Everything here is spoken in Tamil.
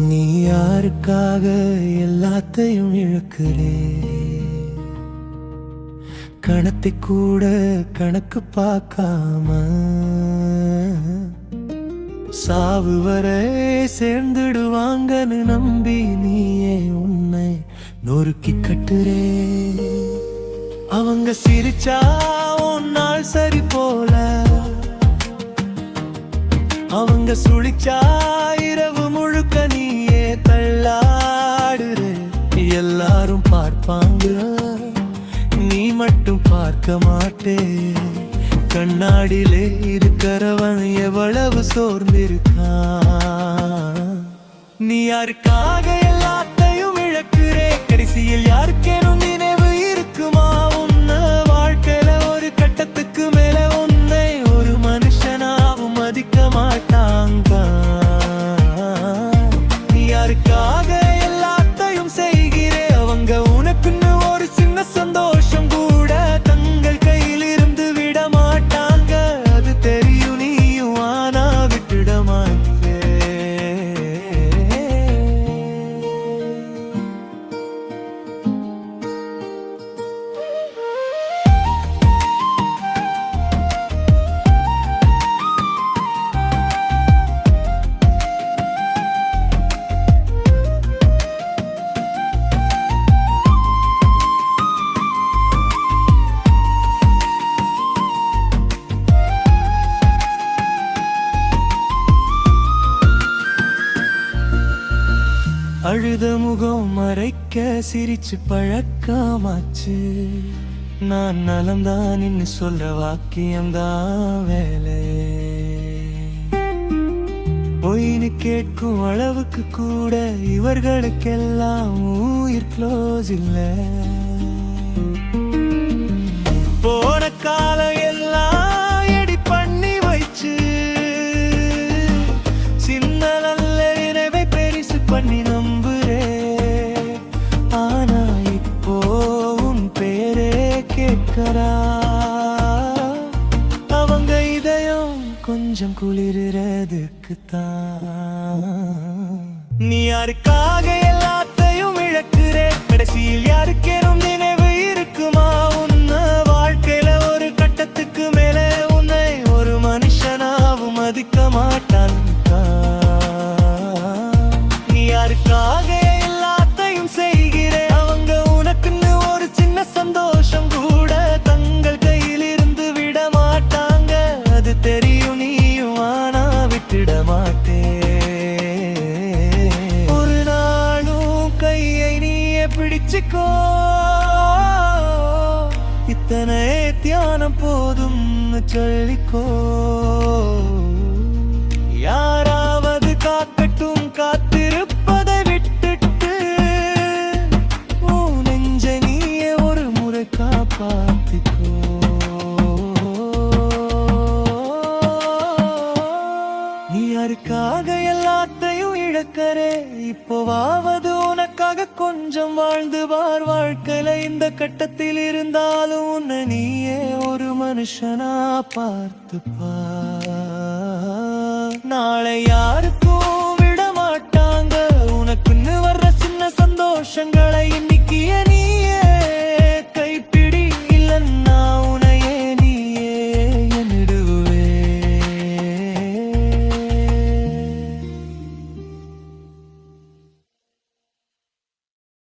நீ யாருக்காக எல்லாத்தையும் இழக்கிறே? கணத்தை கூட கணக்கு பார்க்காம சாவு வரை சேர்ந்துடுவாங்கன்னு நம்பி நீயே உன்னை நொறுக்கி கட்டுறே. அவங்க சிரிச்சா உன்னால் சரி போல. அவங்க சுழிச்சா எல்லாரும் பார்ப்பாங்க. நீ மட்டும் பார்க்க மாட்டே. கண்ணாடியிலே இருக்கிறவன் எவ்வளவு சோர்ந்திருக்கான். நீ யாருக்காக எல்லாத்தையும் இழக்கிறே? கடைசியில் കെട്ടിടമായി அழுத முகம் மறைக்க சிரிச்சு பழக்கமாச்சு. நான் நலம்தான் இன்னு சொல்ற வாக்கியம்தான் வேலை. பொயின்னு கேட்கும் அளவுக்கு கூட இவர்களுக்கெல்லாம் உயிர் க்ளோஸ் இல்லை. போன காலம் எல்லாம் கொஞ்சம் குளிர்றதுக்குத்தான். நீ யாருக்காக எல்லாத்தையும் இழக்கிறே? கடைசியில் யாருக்கேனும் நினைவு இருக்குமா? உன்ன வாழ்க்கையில ஒரு கட்டத்துக்கு மேல உன்னை ஒரு மனுஷனாவும் மதிக்க மாட்டான் நீ யாருக்காக எல்லாத்தையும் செய்கிறே? அவங்க உனக்குன்னு ஒரு சின்ன சந்தோஷம். பிடிச்சுக்கோ இத்தனை தியானம் போதும் சொல்லிக்கோ. யாராவது காக்கட்டும் காத்திருப்பதை விட்டுட்டு உன் நெஞ்ச நீயே ஒரு முறை காப்பாத்திக்கோ. நீ யாருக்காக எல்லாத்தையும் இழக்கறே? இப்போவாவது கொஞ்சம் வாழ்ந்து பார் வாழ்க்கையில இந்த கட்டத்தில் இருந்தாலும் உன்னை நீயே ஒரு மனுஷனா பார்த்து நாளை யாருக்கும் விட மாட்டாங்க உனக்குன்னு வர்ற சின்ன சந்தோஷங்களை